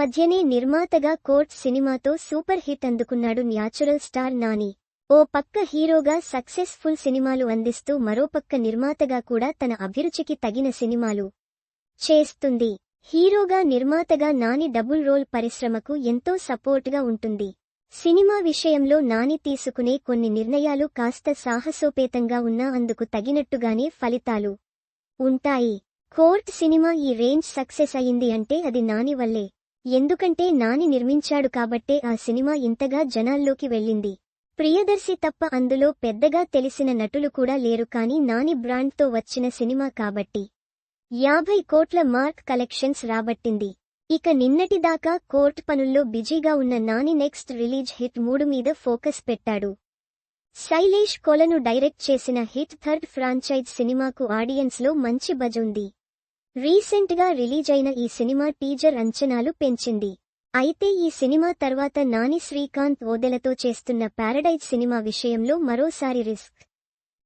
మధ్యనే నిర్మాతగా కోర్ట్ సినిమాతో సూపర్ హిట్ అందుకున్నాడు న్యాచురల్ స్టార్ నాని. ఓ పక్క హీరోగా సక్సెస్ఫుల్ సినిమాలు అందిస్తూ మరోపక్క నిర్మాతగా కూడా తన అభిరుచికి తగిన సినిమాలు చేస్తుంది. హీరోగా నిర్మాతగా నాని డబుల్ రోల్ పరిశ్రమకు ఎంతో సపోర్ట్గా ఉంటుంది. సినిమా విషయంలో నాని తీసుకునే కొన్ని నిర్ణయాలు కాస్త సాహసోపేతంగా ఉన్నా అందుకు తగినట్టుగానే ఫలితాలు ఉంటాయి. కోర్ట్ సినిమా ఈ రేంజ్ సక్సెస్ అయింది అంటే అది నాని వల్లే. ఎందుకంటే నాని నిర్మించాడు కాబట్టే ఆ సినిమా ఇంతగా జనాల్లోకి వెళ్ళింది. ప్రియదర్శి తప్ప అందులో పెద్దగా తెలిసిన నటులు కూడా లేరు కాని నాని బ్రాండ్తో వచ్చిన సినిమా కాబట్టి. యాభై కోట్ల మార్క్ కలెక్షన్స్ రాబట్టింది. ఇక నిన్నటిదాకా కోర్ట్ పనుల్లో బిజీగా ఉన్న నాని నెక్స్ట్ రిలీజ్ హిట్ మూడు మీద ఫోకస్ పెట్టాడు. శైలేష్ కొలను డైరెక్ట్ చేసిన హిట్ థర్డ్ ఫ్రాంచైజ్ సినిమాకు ఆడియన్స్లో మంచి బజ్ ఉంది. రీసెంట్గా రిలీజ్ అయిన ఈ సినిమా టీజర్ అంచనాలు పెంచింది. అయితే ఈ సినిమా తర్వాత నాని శ్రీకాంత్ ఓదెలతో చేస్తున్న పారడైజ్ సినిమా విషయంలో మరోసారి రిస్క్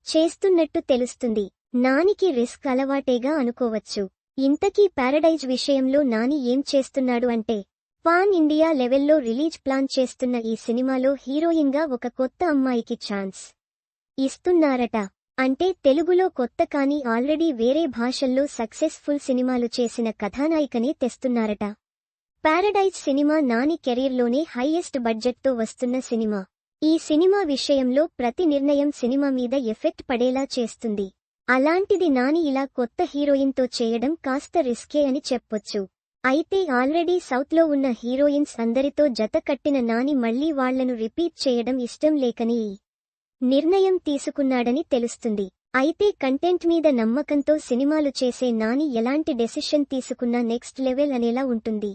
చేస్తున్నట్టు తెలుస్తుంది. నానికి రిస్క్ అలవాటేగా అనుకోవచ్చు. ఇంతకీ పారడైజ్ విషయంలో నాని ఏం చేస్తున్నాడు అంటే పాన్ ఇండియా లెవెల్లో రిలీజ్ ప్లాన్ చేస్తున్న ఈ సినిమాలో హీరోయిన్గా ఒక కొత్త అమ్మాయికి ఛాన్స్ ఇస్తున్నారట. అంటే తెలుగులో కొత్త కానీ ఆల్రెడీ వేరే భాషల్లో సక్సెస్ఫుల్ సినిమాలు చేసిన కథానాయికనే తెస్తున్నారట. పారడైజ్ సినిమా నాని కెరీర్లోనే హైయెస్ట్ బడ్జెట్తో వస్తున్న సినిమా. ఈ సినిమా విషయంలో ప్రతి నిర్ణయం సినిమా మీద ఎఫెక్ట్ పడేలా చేస్తుంది. అలాంటిది నాని ఇలా కొత్త హీరోయిన్తో చేయడం కాస్త రిస్కే అని చెప్పొచ్చు. అయితే ఆల్రెడీ సౌత్లో ఉన్న హీరోయిన్స్ అందరితో జత కట్టిన నాని మళ్ళీ వాళ్ళను రిపీట్ చేయడం ఇష్టం లేకని నిర్ణయం తీసుకున్నాడని తెలుస్తుంది. అయితే కంటెంట్ మీద నమ్మకంతో సినిమాలు చేసే నాని ఎలాంటి డెసిషన్ తీసుకున్నా నెక్స్ట్ లెవెల్ అనేలా ఉంటుంది.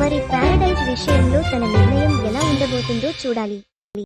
మరి పారడైజ్ విషయంలో తన నిర్ణయం ఎలా ఉండబోతుందో చూడాలి.